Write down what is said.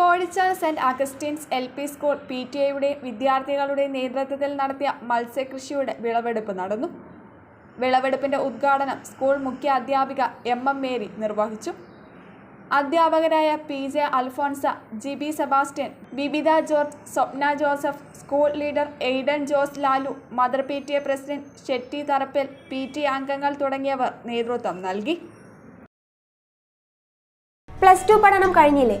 Kozhichal Saint Augustine's L P school P T എയുടെയും വിദ്യാർത്ഥികളുടെയും നേതൃത്വത്തിൽ നടത്തിയ മത്സ്യകൃഷിയുടെ വിളവെടുപ്പ് നടന്നു. വിളവെടുപ്പിന്റെ ഉദ്ഘാടനം സ്കൂൾ മുഖ്യ അധ്യാപിക എം എം മേരി നിർവഹിച്ചു. അധ്യാപകരായ P J Alphonsa G B Sebastian Bibitha George Swapna Joseph school leader Aiden Jose Lalu mother P T A president Shetty Tharappel P T അംഗങ്ങൾ തുടങ്ങിയവർ നേതൃത്വം നൽകി. പ്ലസ് ടു പഠനം കഴിഞ്ഞില്ലേ?